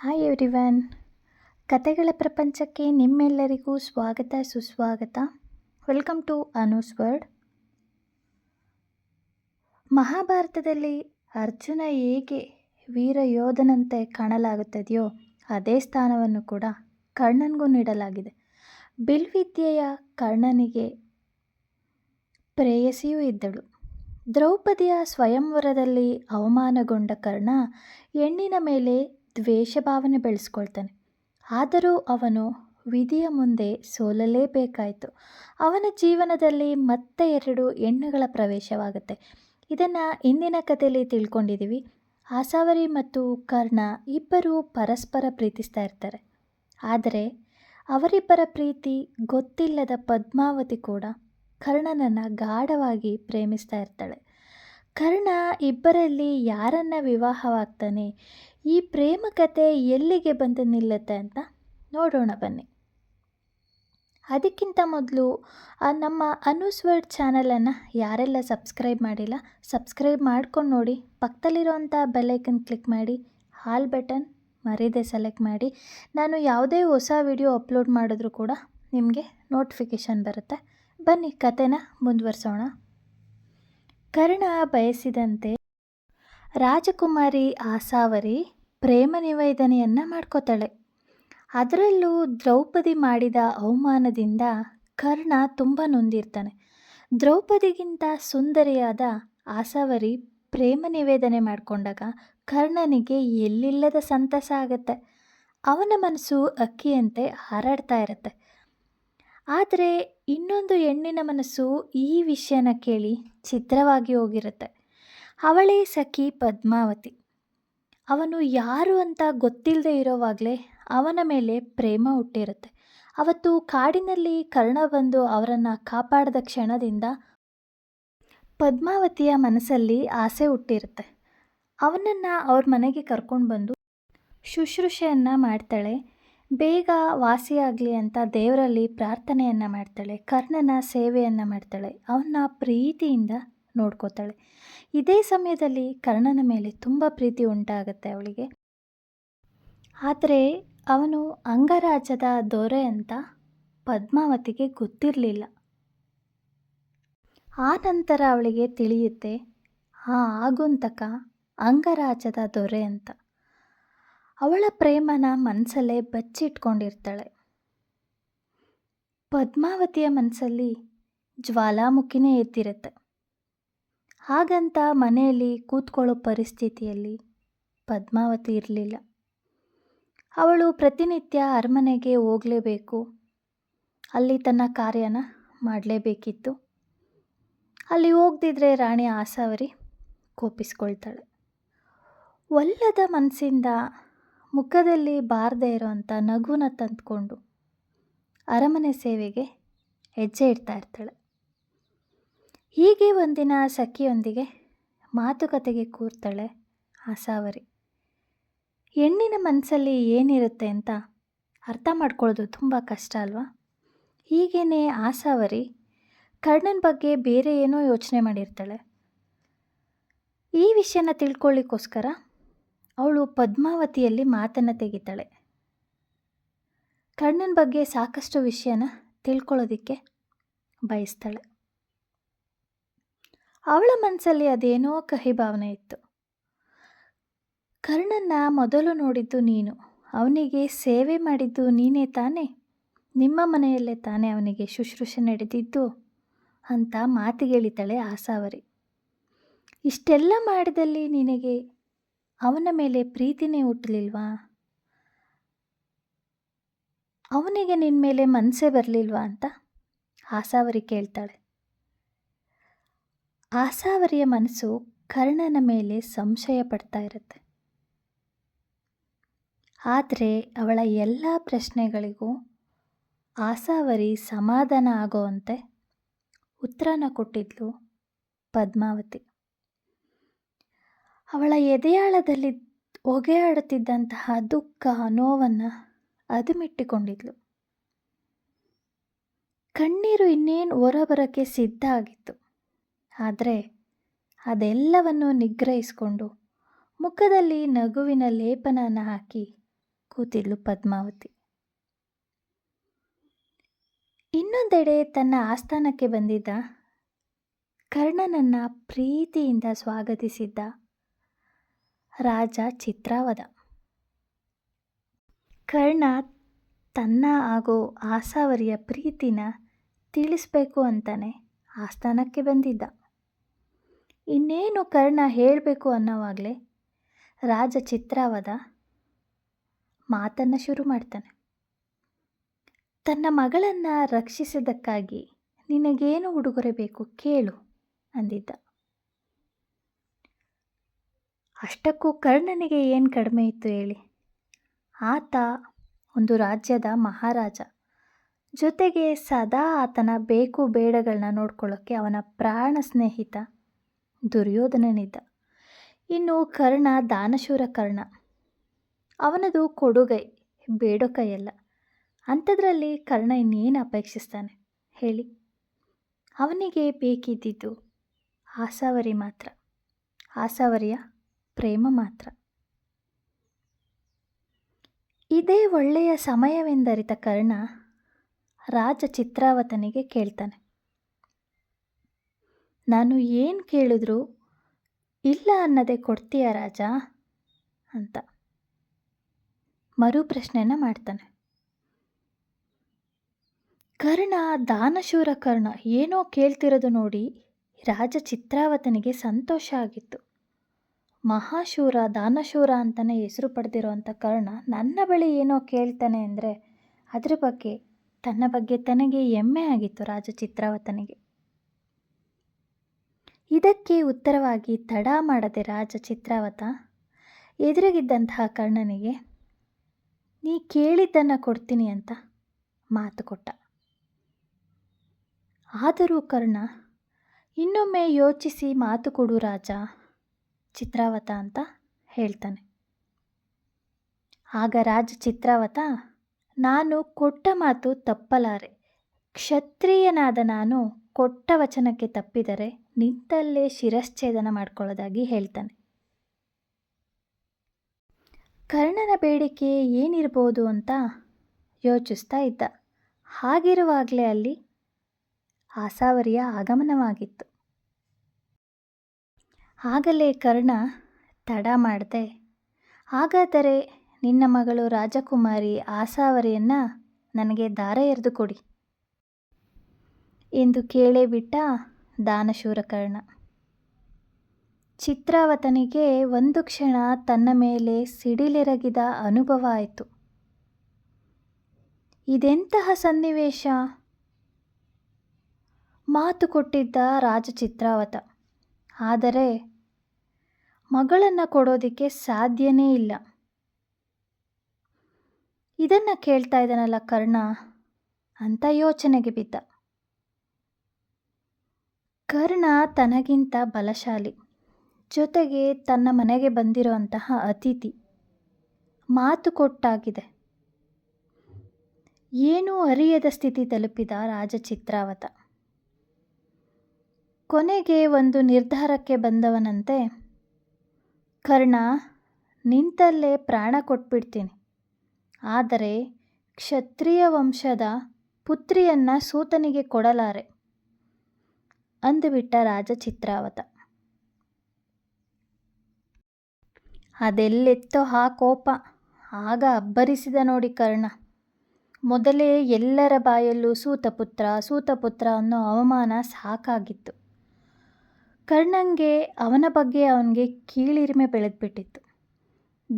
Hi everyone ಕತೆಗಳ ಪ್ರಪಂಚಕ್ಕೆ ನಿಮ್ಮೆಲ್ಲರಿಗೂ ಸ್ವಾಗತ, ಸುಸ್ವಾಗತ. ವೆಲ್ಕಮ್ ಟು ಅನೂಸ್ ವರ್ಡ್ ಮಹಾಭಾರತದಲ್ಲಿ ಅರ್ಜುನ ಹೇಗೆ ವೀರ ಯೋಧನಂತೆ ಕಾಣಲಾಗುತ್ತದೆಯೋ ಅದೇ ಸ್ಥಾನವನ್ನು ಕೂಡ ಕರ್ಣನಿಗೂ ನೀಡಲಾಗಿದೆ. ಬಿಲ್ವಿದ್ಯೆಯ ಕರ್ಣನಿಗೆ ಪ್ರೇಯಸಿಯೂ ಇದ್ದಳು. ದ್ರೌಪದಿಯ ಸ್ವಯಂವರದಲ್ಲಿ ಅವಮಾನಗೊಂಡ ಕರ್ಣ, ಹೆಣ್ಣಿನ ಮೇಲೆ ದ್ವೇಷ ಭಾವನೆ ಬೆಳೆಸ್ಕೊಳ್ತಾನೆ. ಆದರೂ ಅವನು ವಿಧಿಯ ಮುಂದೆ ಸೋಲಲೇಬೇಕಾಯಿತು. ಅವನ ಜೀವನದಲ್ಲಿ ಮತ್ತೆ ಎರಡು ಹೆಣ್ಣುಗಳ ಪ್ರವೇಶವಾಗುತ್ತೆ. ಇದನ್ನು ಇಂದಿನ ಕಥೆಯಲ್ಲಿ ತಿಳ್ಕೊಂಡಿದ್ದೀವಿ. ಆಸಾವರಿ ಮತ್ತು ಕರ್ಣ ಇಬ್ಬರು ಪರಸ್ಪರ ಪ್ರೀತಿಸ್ತಾ ಇರ್ತಾರೆ. ಆದರೆ ಅವರಿಬ್ಬರ ಪ್ರೀತಿ ಗೊತ್ತಿಲ್ಲದ ಪದ್ಮಾವತಿ ಕೂಡ ಕರ್ಣನನ್ನು ಗಾಢವಾಗಿ ಪ್ರೇಮಿಸ್ತಾ ಇರ್ತಾಳೆ. ಕರ್ಣ ಇಬ್ಬರಲ್ಲಿ ಯಾರನ್ನ ವಿವಾಹವಾಗ್ತಾನೆ ಈ ಪ್ರೇಮ ಕತೆ ಎಲ್ಲಿಗೆ ಬಂದು ನಿಲ್ಲುತ್ತೆ ಅಂತ ನೋಡೋಣ ಬನ್ನಿ. ಅದಕ್ಕಿಂತ ಮೊದಲು ನಮ್ಮ ಅನುಸ್ವರ್ಡ್ ಚಾನಲನ್ನು ಯಾರೆಲ್ಲ ಸಬ್ಸ್ಕ್ರೈಬ್ ಮಾಡಿಲ್ಲ ಸಬ್ಸ್ಕ್ರೈಬ್ ಮಾಡ್ಕೊಂಡು ನೋಡಿ ಪಕ್ಕದಲ್ಲಿರೋಂಥ ಬೆಲ್ಲೈಕನ್ ಕ್ಲಿಕ್ ಮಾಡಿ, ಹಾಲ್ ಬಟನ್ ಮರೀದೆ ಸೆಲೆಕ್ಟ್ ಮಾಡಿ, ನಾನು ಯಾವುದೇ ಹೊಸ ವಿಡಿಯೋ ಅಪ್ಲೋಡ್ ಮಾಡಿದ್ರೂ ಕೂಡ ನಿಮಗೆ ನೋಟಿಫಿಕೇಷನ್ ಬರುತ್ತೆ. ಬನ್ನಿ, ಕತೆನ ಮುಂದುವರ್ಸೋಣ. ಕರ್ಣ ಬಯಸಿದಂತೆ ರಾಜಕುಮಾರಿ ಆಸಾವರಿ ಪ್ರೇಮ ನಿವೇದನೆಯನ್ನು ಮಾಡ್ಕೋತಾಳೆ. ಅದರಲ್ಲೂ ದ್ರೌಪದಿ ಮಾಡಿದ ಅವಮಾನದಿಂದ ಕರ್ಣ ತುಂಬ ನೊಂದಿರ್ತಾನೆ. ದ್ರೌಪದಿಗಿಂತ ಸುಂದರಿಯಾದ ಆಸಾವರಿ ಪ್ರೇಮ ನಿವೇದನೆ ಮಾಡಿಕೊಂಡಾಗ ಕರ್ಣನಿಗೆ ಎಲ್ಲಿಲ್ಲದ ಸಂತಸ ಆಗುತ್ತೆ. ಅವನ ಮನಸ್ಸು ಅಕ್ಕಿಯಂತೆ ಹಾರಾಡ್ತಾ ಇರುತ್ತೆ. ಆದರೆ ಇನ್ನೊಂದು ಹೆಣ್ಣಿನ ಮನಸ್ಸು ಈ ವಿಷಯನ ಕೇಳಿ ಚಿತ್ರವಾಗಿ ಹೋಗಿರುತ್ತೆ. ಅವಳೇ ಸಖಿ ಪದ್ಮಾವತಿ. ಅವನು ಯಾರು ಅಂತ ಗೊತ್ತಿಲ್ಲದೆ ಇರೋವಾಗಲೇ ಅವನ ಮೇಲೆ ಪ್ರೇಮ ಹುಟ್ಟಿರುತ್ತೆ. ಅವತ್ತು ಕಾಡಿನಲ್ಲಿ ಕರ್ಣ ಬಂದು ಅವರನ್ನು ಕಾಪಾಡಿದ ಕ್ಷಣದಿಂದ ಪದ್ಮಾವತಿಯ ಮನಸ್ಸಲ್ಲಿ ಆಸೆ ಹುಟ್ಟಿರುತ್ತೆ. ಅವನನ್ನು ಅವ್ರ ಮನೆಗೆ ಕರ್ಕೊಂಡು ಬಂದು ಶುಶ್ರೂಷೆಯನ್ನು ಮಾಡ್ತಾಳೆ. ಬೇಗ ವಾಸಿಯಾಗಲಿ ಅಂತ ದೇವರಲ್ಲಿ ಪ್ರಾರ್ಥನೆಯನ್ನು ಮಾಡ್ತಾಳೆ. ಕರ್ಣನ ಸೇವೆಯನ್ನು ಮಾಡ್ತಾಳೆ. ಅವನ್ನ ಪ್ರೀತಿಯಿಂದ ನೋಡ್ಕೋತಾಳೆ. ಇದೇ ಸಮಯದಲ್ಲಿ ಕರ್ಣನ ಮೇಲೆ ತುಂಬ ಪ್ರೀತಿ ಉಂಟಾಗುತ್ತೆ ಅವಳಿಗೆ. ಆದರೆ ಅವನು ಅಂಗರಾಜದ ದೊರೆ ಅಂತ ಪದ್ಮಾವತಿಗೆ ಗೊತ್ತಿರಲಿಲ್ಲ. ಆ ನಂತರ ಅವಳಿಗೆ ತಿಳಿಯುತ್ತೆ ಆ ಆಗುಂತಕ ಅಂಗರಾಜದ ದೊರೆ ಅಂತ. ಅವಳ ಪ್ರೇಮನ ಮನಸ್ಸಲ್ಲೇ ಬಚ್ಚಿಟ್ಕೊಂಡಿರ್ತಾಳೆ. ಪದ್ಮಾವತಿಯ ಮನಸ್ಸಲ್ಲಿ ಜ್ವಾಲಾಮುಖಿನೇ ಎದ್ದಿರುತ್ತೆ ಹಾಗಂತ ಮನೆಯಲ್ಲಿ ಕೂತ್ಕೊಳ್ಳೋ ಪರಿಸ್ಥಿತಿಯಲ್ಲಿ ಪದ್ಮಾವತಿ ಇರಲಿಲ್ಲ. ಅವಳು ಪ್ರತಿನಿತ್ಯ ಅರಮನೆಗೆ ಹೋಗಲೇಬೇಕು. ಅಲ್ಲಿ ತನ್ನ ಕಾರ್ಯನ ಮಾಡಲೇಬೇಕಿತ್ತು. ಅಲ್ಲಿ ಹೋಗ್ದಿದ್ರೆ ರಾಣಿ ಆಸಾವರಿ ಕೋಪಿಸ್ಕೊಳ್ತಾಳೆ. ಒಲ್ಲದ ಮನಸ್ಸಿಂದ ಮುಖದಲ್ಲಿ ಬಾರದೇ ಇರೋವಂಥ ನಗುನ ತಂದುಕೊಂಡು ಅರಮನೆ ಸೇವೆಗೆ ಹೆಜ್ಜೆ ಇಡ್ತಾ ಇರ್ತಾಳೆ. ಹೀಗೆ ಒಂದಿನ ಸಖಿಯೊಂದಿಗೆ ಮಾತುಕತೆಗೆ ಕೂರ್ತಾಳೆ ಆಸಾವರಿ ಹೆಣ್ಣಿನ ಮನಸ್ಸಲ್ಲಿ ಏನಿರುತ್ತೆ ಅಂತ ಅರ್ಥ ಮಾಡ್ಕೊಳ್ಳೋದು ತುಂಬ ಕಷ್ಟ ಅಲ್ವಾ? ಹೀಗೇ ಆಸಾವರಿ ಕರ್ಣನ ಬಗ್ಗೆ ಬೇರೆ ಏನೋ ಯೋಚನೆ ಮಾಡಿರ್ತಾಳೆ. ಈ ವಿಷಯನ ತಿಳ್ಕೊಳ್ಳಿಕ್ಕೋಸ್ಕರ ಅವಳು ಪದ್ಮಾವತಿಯಲ್ಲಿ ಮಾತನ್ನು ತೆಗಿತಾಳೆ. ಕರ್ಣನ ಬಗ್ಗೆ ಸಾಕಷ್ಟು ವಿಷಯನ ತಿಳ್ಕೊಳ್ಳೋದಕ್ಕೆ ಬಯಸ್ತಾಳೆ. ಅವಳ ಮನಸ್ಸಲ್ಲಿ ಅದೇನೋ ಕಹಿ ಭಾವನೆ ಇತ್ತು. ಕರ್ಣನ್ನ ಮೊದಲು ನೋಡಿದ್ದು ನೀನು. ಅವನಿಗೆ ಸೇವೆ ಮಾಡಿದ್ದು ನೀನೇ ತಾನೇ? ನಿಮ್ಮ ಮನೆಯಲ್ಲೇ ತಾನೇ ಅವನಿಗೆ ಶುಶ್ರೂಷೆ ನಡೆದಿದ್ದು? ಅಂತ ಮಾತಿಗೆಳಿತಾಳೆ ಆಸಾವರಿ. ಇಷ್ಟೆಲ್ಲ ಮಾಡಿದಲ್ಲಿ ನಿನಗೆ ಅವನ ಮೇಲೆ ಪ್ರೀತಿನೇ ಹುಟ್ಟಲಿಲ್ವಾ? ಅವನಿಗೆ ನಿನ್ನ ಮೇಲೆ ಮನಸ್ಸೇ ಬರಲಿಲ್ವಾ ಅಂತ ಆಸಾವರಿ ಕೇಳ್ತಾಳೆ. ಆಸಾವರಿಯ ಮನಸ್ಸು ಕರ್ಣನ ಮೇಲೆ ಸಂಶಯ ಪಡ್ತಾ ಇರುತ್ತೆ. ಆದರೆ ಅವಳ ಎಲ್ಲ ಪ್ರಶ್ನೆಗಳಿಗೂ ಆಸಾವರಿ ಸಮಾಧಾನ ಆಗೋವಂತೆ ಉತ್ತರನ ಕೊಟ್ಟಿದ್ಲು ಪದ್ಮಾವತಿ. ಅವಳ ಎದೆಯಾಳದಲ್ಲಿ ಹೊಗೆಯಾಡುತ್ತಿದ್ದಂತಹ ದುಃಖ, ನೋವನ್ನು ಅದುಮಿಟ್ಟಿಕೊಂಡಿದ್ಲು. ಕಣ್ಣೀರು ಇನ್ನೇನು ಹೊರಬರೋಕ್ಕೆ ಸಿದ್ಧ ಆಗಿತ್ತು. ಆದರೆ ಅದೆಲ್ಲವನ್ನು ನಿಗ್ರಹಿಸಿಕೊಂಡು ಮುಖದಲ್ಲಿ ನಗುವಿನ ಲೇಪನನ ಹಾಕಿ ಕೂತಿದ್ಲು ಪದ್ಮಾವತಿ. ಇನ್ನೊಂದೆಡೆ ತನ್ನ ಆಸ್ಥಾನಕ್ಕೆ ಬಂದಿದ್ದ ಕರ್ಣನನ್ನ ಪ್ರೀತಿಯಿಂದ ಸ್ವಾಗತಿಸಿದ್ದ ರಾಜ ಚಿತ್ರಾವದ. ಕರ್ಣ ತನ್ನ ಹಾಗೂ ಆಸಾವರಿಯ ಪ್ರೀತಿನ ತಿಳಿಸ್ಬೇಕು ಅಂತಾನೆ ಆಸ್ಥಾನಕ್ಕೆ ಬಂದಿದ್ದ. ಇನ್ನೇನು ಕರ್ಣ ಹೇಳಬೇಕು ಅನ್ನೋವಾಗಲೇ ರಾಜ ಚಿತ್ರಾವದ ಮಾತನ್ನು ಶುರು ಮಾಡ್ತಾನೆ. ತನ್ನ ಮಗಳನ್ನು ರಕ್ಷಿಸಿದ್ದಕ್ಕಾಗಿ ನಿನಗೇನು ಉಡುಗೊರೆ ಬೇಕು ಕೇಳು ಅಂದಿದ್ದ. ಅಷ್ಟಕ್ಕೂ ಕರ್ಣನಿಗೆ ಏನು ಕಡಿಮೆ ಇತ್ತು ಹೇಳಿ. ಆತ ಒಂದು ರಾಜ್ಯದ ಮಹಾರಾಜ. ಜೊತೆಗೆ ಸದಾ ಆತನ ಬೇಕು ಬೇಡಗಳನ್ನ ನೋಡ್ಕೊಳ್ಳೋಕ್ಕೆ ಅವನ ಪ್ರಾಣ ಸ್ನೇಹಿತ. ದುರ್ಯೋಧನನಿದ್ದ. ಇನ್ನು ಕರ್ಣ ದಾನಶೂರ ಕರ್ಣ. ಅವನದು ಕೊಡುಗೈ ಬೇಡೋ ಕೈಯಲ್ಲ ಅಂಥದ್ರಲ್ಲಿ ಕರ್ಣ ಇನ್ನೇನು ಅಪೇಕ್ಷಿಸ್ತಾನೆ? ಹೇಳಿ. ಅವನಿಗೆ ಬೇಕಿದ್ದಿದ್ದು ಆಸಾವರಿ ಮಾತ್ರ. ಆಸಾವರಿಯ ಪ್ರೇಮ ಮಾತ್ರ. ಇದೇ ಒಳ್ಳೆಯ ಸಮಯವೆಂದರಿತ ಕರ್ಣ ರಾಜ ಚಿತ್ರಾವತನಿಗೆ ಕೇಳ್ತಾನೆ. ನಾನು ಏನು ಕೇಳಿದ್ರು, ಇಲ್ಲ ಅನ್ನೋದೇ ಕೊಡ್ತೀಯ ರಾಜ? ಅಂತ. ಮರು ಪ್ರಶ್ನೆನ ಮಾಡ್ತಾನೆ. ಕರ್ಣ, ದಾನಶೂರ ಕರ್ಣ, ಏನೋ ಕೇಳ್ತಿರೋದು ನೋಡಿ, ರಾಜ ಚಿತ್ರಾವತನಿಗೆ ಸಂತೋಷ ಆಗಿತ್ತು. ಮಹಾಶೂರ, ದಾನಶೂರ ಅಂತಲೇ ಹೆಸರು ಪಡೆದಿರೋವಂಥ ಕರ್ಣ ನನ್ನ ಬಳಿ ಏನೋ ಕೇಳ್ತಾನೆ ಅಂದರೆ, ಅದ್ರ ಬಗ್ಗೆ, ತನ್ನ ಬಗ್ಗೆ ತನಗೆ ಹೆಮ್ಮೆ ಆಗಿತ್ತು ರಾಜ ಚಿತ್ರಾವತನಿಗೆ. ಇದಕ್ಕೆ ಉತ್ತರವಾಗಿ ತಡ ಮಾಡದೆ ರಾಜ ಚಿತ್ರಾವತ, ಎದುರಿಗಿದ್ದಂತಹ ಕರ್ಣನಿಗೆ, ನೀ ಕೇಳಿದ್ದನ್ನು ಕೊಡ್ತೀನಿ ಅಂತ ಮಾತು ಕೊಟ್ಟ. ಆದರೂ ಕರ್ಣ, ಇನ್ನೊಮ್ಮೆ ಯೋಚಿಸಿ ಮಾತು ಕೊಡು ರಾಜ ಚಿತ್ರಾವತ ಅಂತ ಹೇಳ್ತಾನೆ. ಆಗ ರಾಜ ಚಿತ್ರಾವತ, ನಾನು ಕೊಟ್ಟ ಮಾತು ತಪ್ಪಲಾರೆ. ಕ್ಷತ್ರಿಯನಾದ ನಾನು ಕೊಟ್ಟ ವಚನಕ್ಕೆ ತಪ್ಪಿದರೆ ನಿಂತಲ್ಲೇ ಶಿರಶ್ಛೇದನ ಮಾಡ್ಕೊಳ್ಳೋದಾಗಿ ಹೇಳ್ತಾನೆ. ಕರ್ಣನ ಬೇಡಿಕೆ ಏನಿರ್ಬೋದು ಅಂತ ಯೋಚಿಸ್ತಾ ಇದ್ದ. ಹಾಗಿರುವಾಗಲೇ ಅಲ್ಲಿ ಆಸಾವರಿಯ ಆಗಮನವಾಗಿತ್ತು. ಆಗಲೇ ಕರ್ಣ ತಡ ಮಾಡಿದೆ. ಹಾಗಾದರೆ ನಿನ್ನ ಮಗಳು ರಾಜಕುಮಾರಿ ಆಸಾವರಿಯನ್ನು ನನಗೆ ದಾರ ಎರೆದು ಕೊಡಿ. ಎಂದು ಕೇಳೇ ಬಿಟ್ಟ ದಾನಶೂರ ಕರ್ಣ ಚಿತ್ರಾವತನಿಗೆ ಒಂದು ಕ್ಷಣ ತನ್ನ ಮೇಲೆ ಸಿಡಿಲೆರಗಿದ ಅನುಭವ ಆಯಿತು. ಇದೆಂತಹ ಸನ್ನಿವೇಶ? ಮಾತು ಕೊಟ್ಟಿದ್ದ ರಾಜ ಚಿತ್ರಾವತ. ಆದರೆ ಮಗಳನ್ನು ಕೊಡೋದಕ್ಕೆ ಸಾಧ್ಯನೇ ಇಲ್ಲ. ಇದನ್ನು ಕೇಳ್ತಾ ಇದ್ದಾನಲ್ಲ ಕರ್ಣ ಅಂತ ಯೋಚನೆಗೆ ಬಿದ್ದ. ಕರ್ಣ ತನಗಿಂತ ಬಲಶಾಲಿ. ಜೊತೆಗೆ ತನ್ನ ಮನೆಗೆ ಬಂದಿರುವಂತಹ ಅತಿಥಿ. ಮಾತು ಕೊಟ್ಟಾಗಿದೆ. ಏನೂ ಅರಿಯದ ಸ್ಥಿತಿ ತಲುಪಿದ ರಾಜ ಚಿತ್ರಾವತ ಕೊನೆಗೆ ಒಂದು ನಿರ್ಧಾರಕ್ಕೆ ಬಂದವನಂತೆ, ಕರ್ಣ, ನಿಂತಲ್ಲೇ ಪ್ರಾಣ ಕೊಟ್ಬಿಡ್ತೀನಿ. ಆದರೆ ಕ್ಷತ್ರಿಯ ವಂಶದ ಪುತ್ರಿಯನ್ನು ಸೂತನಿಗೆ ಕೊಡಲಾರೆ. ಅಂದುಬಿಟ್ಟ ರಾಜ ಚಿತ್ರಾವತ. ಅದೆಲ್ಲೆತ್ತೋ ಆ ಕೋಪ. ಆಗ ಅಬ್ಬರಿಸಿದ ನೋಡಿ ಕರ್ಣ. ಮೊದಲೇ ಎಲ್ಲರ ಬಾಯಲ್ಲೂ ಸೂತಪುತ್ರ ಸೂತಪುತ್ರ ಅನ್ನೋ ಅವಮಾನ ಸಾಕಾಗಿತ್ತು. ಕರ್ಣಂಗೆ ಅವನ ಬಗ್ಗೆ ಅವನಿಗೆ ಕೀಳಿರಿಮೆ ಬೆಳೆದ್ಬಿಟ್ಟಿತ್ತು.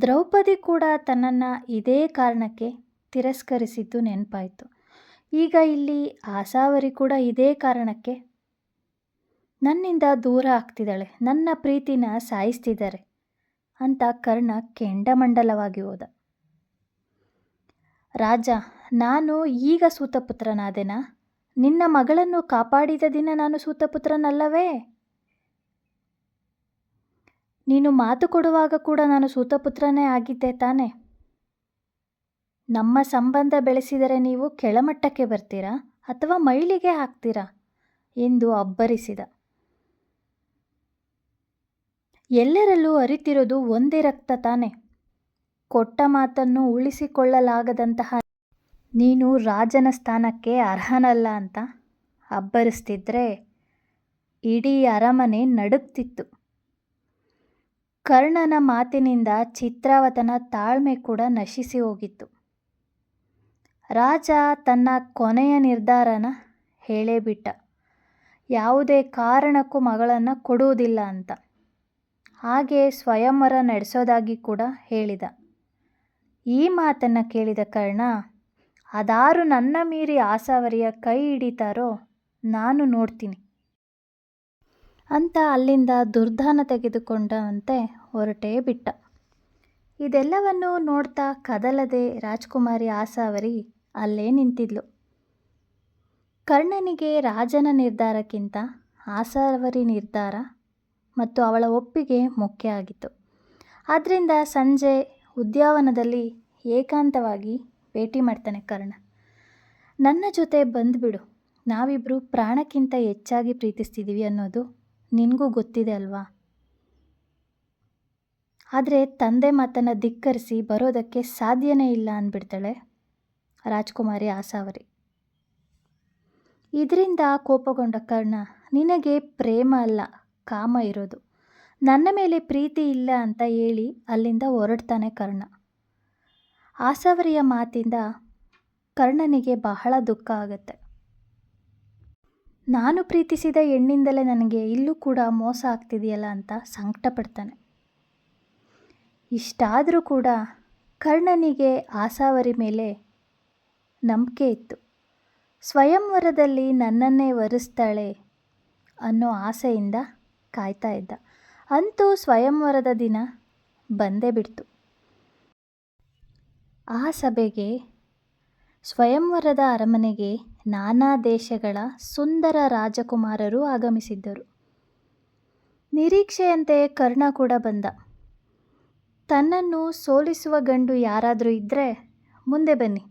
ದ್ರೌಪದಿ ಕೂಡ ತನ್ನನ್ನು ಇದೇ ಕಾರಣಕ್ಕೆ ತಿರಸ್ಕರಿಸಿದ್ದು ನೆನಪಾಯಿತು. ಈಗ ಇಲ್ಲಿ ಆಸಾವರಿ ಕೂಡ ಇದೇ ಕಾರಣಕ್ಕೆ ನನ್ನಿಂದ ದೂರ ಆಗ್ತಿದ್ದಾಳೆ. ನನ್ನ ಪ್ರೀತಿನ ಸಾಯಿಸ್ತಿದ್ದಾರೆ ಅಂತ ಕರ್ಣ ಕೆಂಡಮಂಡಲವಾಗಿ ಹೋದ. ರಾಜ, ನಾನು ಈಗ ಸೂತಪುತ್ರನಾದೆನಾ? ನಿನ್ನ ಮಗಳನ್ನು ಕಾಪಾಡಿದ ದಿನ ನಾನು ಸೂತಪುತ್ರನಲ್ಲವೇ? ನೀನು ಮಾತು ಕೊಡುವಾಗ ಕೂಡ ನಾನು ಸೂತಪುತ್ರನೇ ಆಗಿದ್ದೆ ತಾನೆ? ನಮ್ಮ ಸಂಬಂಧ ಬೆಳೆಸಿದರೆ ನೀವು ಕೆಳಮಟ್ಟಕ್ಕೆ ಬರ್ತೀರಾ ಅಥವಾ ಮೈಲಿಗೆ ಹಾಕ್ತೀರಾ? ಎಂದು ಅಬ್ಬರಿಸಿದ. ಎಲ್ಲರಲ್ಲೂ ಅರಿತಿರೋದು ಒಂದೇ ರಕ್ತ ತಾನೆ. ಕೊಟ್ಟ ಮಾತನ್ನು ಉಳಿಸಿಕೊಳ್ಳಲಾಗದಂತಹ ನೀನು ರಾಜನ ಸ್ಥಾನಕ್ಕೆ ಅರ್ಹನಲ್ಲ ಅಂತ ಅಬ್ಬರಿಸ್ತಿದ್ರೆ ಇಡೀ ಅರಮನೆ ನಡುಗ್ತಿತ್ತು. ಕರ್ಣನ ಮಾತಿನಿಂದ ಚಿತ್ರಾವತನ ತಾಳ್ಮೆ ಕೂಡ ನಶಿಸಿ ಹೋಗಿತ್ತು. ರಾಜ ತನ್ನ ಕೊನೆಯ ನಿರ್ಧಾರನ ಹೇಳೇಬಿಟ್ಟ ಯಾವುದೇ ಕಾರಣಕ್ಕೂ ಮಗಳನ್ನು ಕೊಡುವುದಿಲ್ಲ ಅಂತ. ಹಾಗೆ ಸ್ವಯಂವರ ನಡೆಸೋದಾಗಿ ಕೂಡ ಹೇಳಿದ. ಈ ಮಾತನ್ನು ಕೇಳಿದ ಕರ್ಣ, ಅದಾರು ನನ್ನ ಮೀರಿ ಆಸಾವರಿಯ ಕೈ ಹಿಡಿತಾರೋ ನಾನು ನೋಡ್ತೀನಿ ಅಂತ ಅಲ್ಲಿಂದ ದುರ್ಧಾನ ತೆಗೆದುಕೊಂಡಂತೆ ಹೊರಟೇ ಬಿಟ್ಟ. ಇದೆಲ್ಲವನ್ನು ನೋಡ್ತಾ ಕದಲದೆ ರಾಜ್ಕುಮಾರಿ ಆಸಾವರಿ ಅಲ್ಲೇ ನಿಂತಿದ್ಲು. ಕರ್ಣನಿಗೆ ರಾಜನ ನಿರ್ಧಾರಕ್ಕಿಂತ ಆಸಾವರಿ ನಿರ್ಧಾರ ಮತ್ತು ಅವಳ ಒಪ್ಪಿಗೆ ಮುಖ್ಯ ಆಗಿತ್ತು. ಆದ್ದರಿಂದ ಸಂಜೆ ಉದ್ಯಾನವನದಲ್ಲಿ ಏಕಾಂತವಾಗಿ ಭೇಟಿ ಮಾಡ್ತಾನೆ ಕರ್ಣ. ನನ್ನ ಜೊತೆ ಬಂದುಬಿಡು ನಾವಿಬ್ಬರು ಪ್ರಾಣಕ್ಕಿಂತ ಹೆಚ್ಚಾಗಿ ಪ್ರೀತಿಸ್ತಿದ್ದೀವಿ ಅನ್ನೋದು ನಿನಗೂ ಗೊತ್ತಿದೆ ಅಲ್ವಾ? ಆದರೆ ತಂದೆ ಮಾತನ್ನು ಧಿಕ್ಕರಿಸಿ ಬರೋದಕ್ಕೆ ಸಾಧ್ಯನೇ ಇಲ್ಲ ಅಂದ್ಬಿಡ್ತಾಳೆ ರಾಜ್ಕುಮಾರಿ ಆಸಾವರಿ. ಇದರಿಂದ ಕೋಪಗೊಂಡ ಕರ್ಣ, ನಿನಗೆ ಪ್ರೇಮ ಅಲ್ಲ. ಕಾಮ ಇರೋದು. ನನ್ನ ಮೇಲೆ ಪ್ರೀತಿ ಇಲ್ಲ ಅಂತ ಹೇಳಿ ಅಲ್ಲಿಂದ ಹೊರಡ್ತಾನೆ ಕರ್ಣ. ಆಸಾವರಿಯ ಮಾತಿಂದ ಕರ್ಣನಿಗೆ ಬಹಳ ದುಃಖ ಆಗುತ್ತೆ. ನಾನು ಪ್ರೀತಿಸಿದ ಹೆಣ್ಣಿಂದಲೇ ನನಗೆ ಇಲ್ಲೂ ಕೂಡ ಮೋಸ ಆಗ್ತಿದೆಯಲ್ಲ ಅಂತ ಸಂಕಟ ಪಡ್ತಾನೆ ಇಷ್ಟಾದರೂ ಕೂಡ ಕರ್ಣನಿಗೆ ಆಸಾವರಿ ಮೇಲೆ ನಂಬಿಕೆ ಇತ್ತು. ಸ್ವಯಂವರದಲ್ಲಿ ನನ್ನನ್ನೇ ವರಿಸ್ತಾಳೆ ಅನ್ನೋ ಆಸೆಯಿಂದ ಕಾಯ್ತಾ ಇದ್ದ. ಅಂತೂ ಸ್ವಯಂವರದ ದಿನ ಬಂದೇ ಬಿಡ್ತು. ಆ ಸಭೆಗೆ, ಸ್ವಯಂವರದ ಅರಮನೆಗೆ ನಾನಾ ದೇಶಗಳ ಸುಂದರ ರಾಜಕುಮಾರರು ಆಗಮಿಸಿದ್ದರು. ನಿರೀಕ್ಷೆಯಂತೆ ಕರ್ಣ ಕೂಡ ಬಂದ. ತನ್ನನ್ನು ಸೋಲಿಸುವ ಗಂಡು ಯಾರಾದರೂ ಇದ್ದರೆ ಮುಂದೆ ಬನ್ನಿ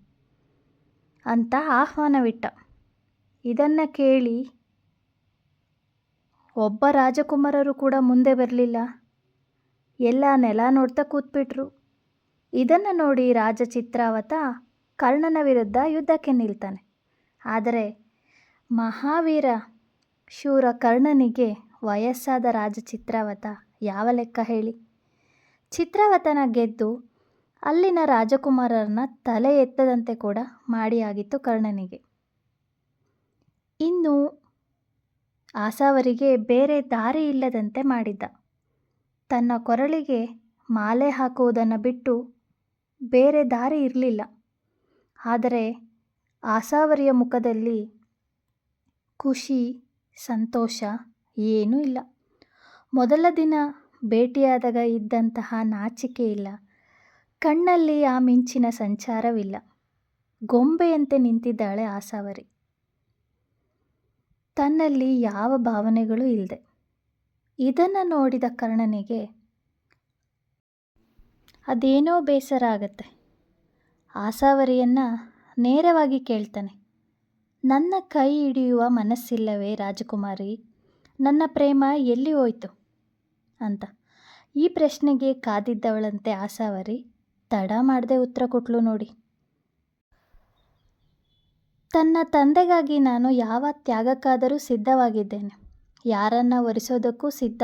ಅಂತ ಆಹ್ವಾನವಿಟ್ಟ. ಇದನ್ನು ಕೇಳಿ ಒಬ್ಬ ರಾಜಕುಮಾರರು ಕೂಡ ಮುಂದೆ ಬರಲಿಲ್ಲ. ಎಲ್ಲ ನೆಲ ನೋಡ್ತಾ ಕೂತ್ಬಿಟ್ರು. ಇದನ್ನು ನೋಡಿ ರಾಜ ಚಿತ್ರಾವತ ಕರ್ಣನ ವಿರುದ್ಧ ಯುದ್ಧಕ್ಕೆ ನಿಲ್ತಾನೆ. ಆದರೆ ಮಹಾವೀರ ಶೂರ ಕರ್ಣನಿಗೆ ವಯಸ್ಸಾದ ರಾಜ ಚಿತ್ರಾವತ ಯಾವ ಲೆಕ್ಕ ಹೇಳಿ? ಚಿತ್ರಾವತನ ಗೆದ್ದು ಅಲ್ಲಿನ ರಾಜಕುಮಾರರನ್ನ ತಲೆ ಎತ್ತದಂತೆ ಕೂಡ ಮಾಡಿಯಾಗಿತ್ತು ಕರ್ಣನಿಗೆ. ಇನ್ನು ಆಸಾವರಿಗೆ ಬೇರೆ ದಾರಿ ಇಲ್ಲದಂತೆ ಮಾಡಿದ್ದ. ತನ್ನ ಕೊರಳಿಗೆ ಮಾಲೆ ಹಾಕುವುದನ್ನು ಬಿಟ್ಟು ಬೇರೆ ದಾರಿ ಇರಲಿಲ್ಲ. ಆದರೆ ಆಸಾವರಿಯ ಮುಖದಲ್ಲಿ ಖುಷಿ, ಸಂತೋಷ ಏನೂ ಇಲ್ಲ. ಮೊದಲ ದಿನ ಭೇಟಿಯಾದಾಗ ಇದ್ದಂತಹ ನಾಚಿಕೆ ಇಲ್ಲ. ಕಣ್ಣಲ್ಲಿ ಆ ಮಿಂಚಿನ ಸಂಚಾರವಿಲ್ಲ. ಗೊಂಬೆಯಂತೆ ನಿಂತಿದ್ದಾಳೆ ಆಸಾವರಿ ತನ್ನಲ್ಲಿ ಯಾವ ಭಾವನೆಗಳು ಇಲ್ಲದೆ ಇದನ್ನು ನೋಡಿದ ಕರ್ಣನಿಗೆ ಅದೇನೋ ಬೇಸರ ಆಗತ್ತೆ. ಆಸಾವರಿಯನ್ನು ನೇರವಾಗಿ ಕೇಳ್ತಾನೆ. ನನ್ನ ಕೈ ಹಿಡಿಯುವ ಮನಸ್ಸಿಲ್ಲವೇ ರಾಜಕುಮಾರಿ? ನನ್ನ ಪ್ರೇಮ ಎಲ್ಲಿ ಹೋಯಿತು? ಅಂತ. ಈ ಪ್ರಶ್ನೆಗೆ ಕಾದಿದ್ದವಳಂತೆ ಆಸಾವರಿ ತಡ ಮಾಡದೆ ಉತ್ತರ ಕೊಟ್ಲು ನೋಡಿ. ತನ್ನ ತಂದೆಗಾಗಿ ನಾನು ಯಾವ ತ್ಯಾಗಕ್ಕಾದರೂ ಸಿದ್ಧವಾಗಿದ್ದೇನೆ. ಯಾರನ್ನ ಒರೆಸೋದಕ್ಕೂ ಸಿದ್ಧ.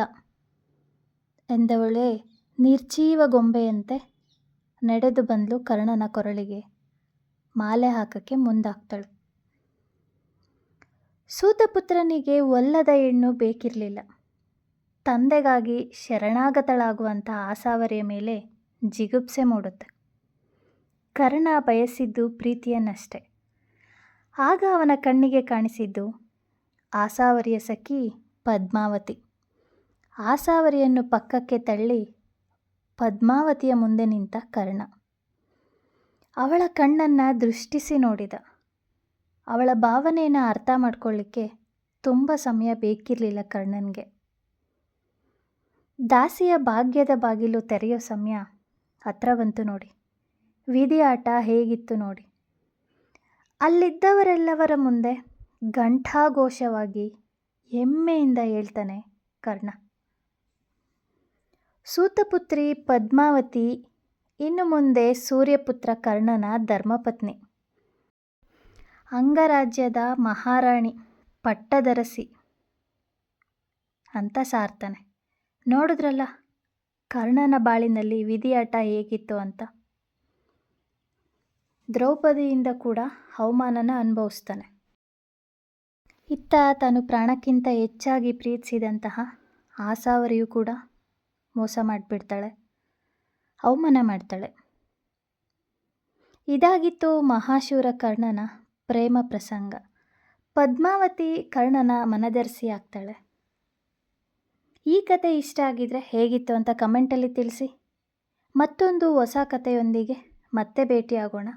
ಎಂದವಳೇ, ನಿರ್ಜೀವ ಗೊಂಬೆಯಂತೆ ನಡೆದು ಬಂದಳು ಕರ್ಣನ ಕೊರಳಿಗೆ. ಮಾಲೆ ಹಾಕಕ್ಕೆ ಮುಂದಾಗ್ತಾಳು. ಸೂತಪುತ್ರನಿಗೆ ಒಲ್ಲದ ಹೆಣ್ಣು ಬೇಕಿರಲಿಲ್ಲ. ತಂದೆಗಾಗಿ ಶರಣಾಗತಳಾಗುವಂಥ ಆಸಾವರಿಯ ಮೇಲೆ ಜಿಗುಪ್ಸೆ ಮೂಡುತ್ತೆ. ಕರ್ಣ ಬಯಸಿದ್ದು ಪ್ರೀತಿಯನ್ನಷ್ಟೆ. ಆಗ ಅವನ ಕಣ್ಣಿಗೆ ಕಾಣಿಸಿದ್ದು ಆಸಾವರಿಯ ಸಖಿ ಪದ್ಮಾವತಿ. ಆಸಾವರಿಯನ್ನು ಪಕ್ಕಕ್ಕೆ ತಳ್ಳಿ ಪದ್ಮಾವತಿಯ ಮುಂದೆ ನಿಂತ ಕರ್ಣ. ಅವಳ ಕಣ್ಣನ್ನು ದೃಷ್ಟಿಸಿ ನೋಡಿದ. ಅವಳ ಭಾವನೆಯನ್ನು ಅರ್ಥ ಮಾಡ್ಕೊಳ್ಳಿಕ್ಕೆ ತುಂಬ ಸಮಯ ಬೇಕಿರಲಿಲ್ಲ ಕರ್ಣನಿಗೆ. ದಾಸಿಯ ಭಾಗ್ಯದ ಬಾಗಿಲು ತೆರೆಯೋ ಸಮಯ ಹತ್ರ ಬಂತು ನೋಡಿ. ವಿಧಿ ಆಟ ಹೇಗಿತ್ತು ನೋಡಿ. ಅಲ್ಲಿದ್ದವರೆಲ್ಲವರ ಮುಂದೆ ಘಂಟಾಘೋಷವಾಗಿ ಹೆಮ್ಮೆಯಿಂದ ಹೇಳ್ತಾನೆ ಕರ್ಣ. ಸೂತಪುತ್ರಿ ಪದ್ಮಾವತಿ ಇನ್ನು ಮುಂದೆ ಸೂರ್ಯಪುತ್ರ ಕರ್ಣನ ಧರ್ಮಪತ್ನಿ. ಅಂಗರಾಜ್ಯದ ಮಹಾರಾಣಿ ಪಟ್ಟದರಸಿ ಅಂತ ಸಾರ್ತಾನೆ. ನೋಡಿದ್ರಲ್ಲ ಕರ್ಣನ ಬಾಳಿನಲ್ಲಿ ವಿಧಿಯಾಟ ಹೇಗಿತ್ತು ಅಂತ. ದ್ರೌಪದಿಯಿಂದ ಕೂಡ ಅವಮಾನನ ಅನುಭವಿಸ್ತಾನೆ. ಇತ್ತ ತಾನು ಪ್ರಾಣಕ್ಕಿಂತ ಹೆಚ್ಚಾಗಿ ಪ್ರೀತಿಸಿದಂತಹ ಆಸಾವರಿಯು ಕೂಡ ಮೋಸ ಮಾಡಿಬಿಡ್ತಾಳೆ, ಅವಮಾನ ಮಾಡ್ತಾಳೆ. ಇದಾಗಿತ್ತು ಮಹಾಶೂರ ಕರ್ಣನ ಪ್ರೇಮ ಪ್ರಸಂಗ. ಪದ್ಮಾವತಿ ಕರ್ಣನ ಮನದರ್ಸಿ ಆಗ್ತಾಳೆ. ಈ ಕತೆ ಇಷ್ಟ ಆಗಿದ್ರೆ ಹೇಗಿತ್ತು ಅಂತ ಕಮೆಂಟಲ್ಲಿ ತಿಳಿಸಿ. ಮತ್ತೊಂದು ಹೊಸ ಕಥೆಯೊಂದಿಗೆ ಮತ್ತೆ ಭೇಟಿಯಾಗೋಣ.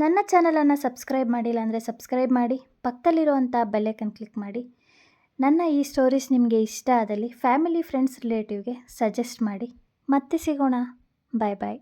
ನನ್ನ ಚಾನಲನ್ನು ಸಬ್ಸ್ಕ್ರೈಬ್ ಮಾಡಿಲ್ಲ ಅಂದರೆ ಸಬ್ಸ್ಕ್ರೈಬ್ ಮಾಡಿ, ಪಕ್ಕದಲ್ಲಿರುವಂಥ ಬೆಲ್ಲೈಕನ್ ಕ್ಲಿಕ್ ಮಾಡಿ. ನನ್ನ ಈ ಸ್ಟೋರೀಸ್ ನಿಮಗೆ ಇಷ್ಟ ಆದಲ್ಲಿ ಫ್ಯಾಮಿಲಿ, ಫ್ರೆಂಡ್ಸ್, ರಿಲೇಟಿವ್ಗೆ ಸಜೆಸ್ಟ್ ಮಾಡಿ. ಮತ್ತೆ ಸಿಗೋಣ. ಬಾಯ್ ಬಾಯ್.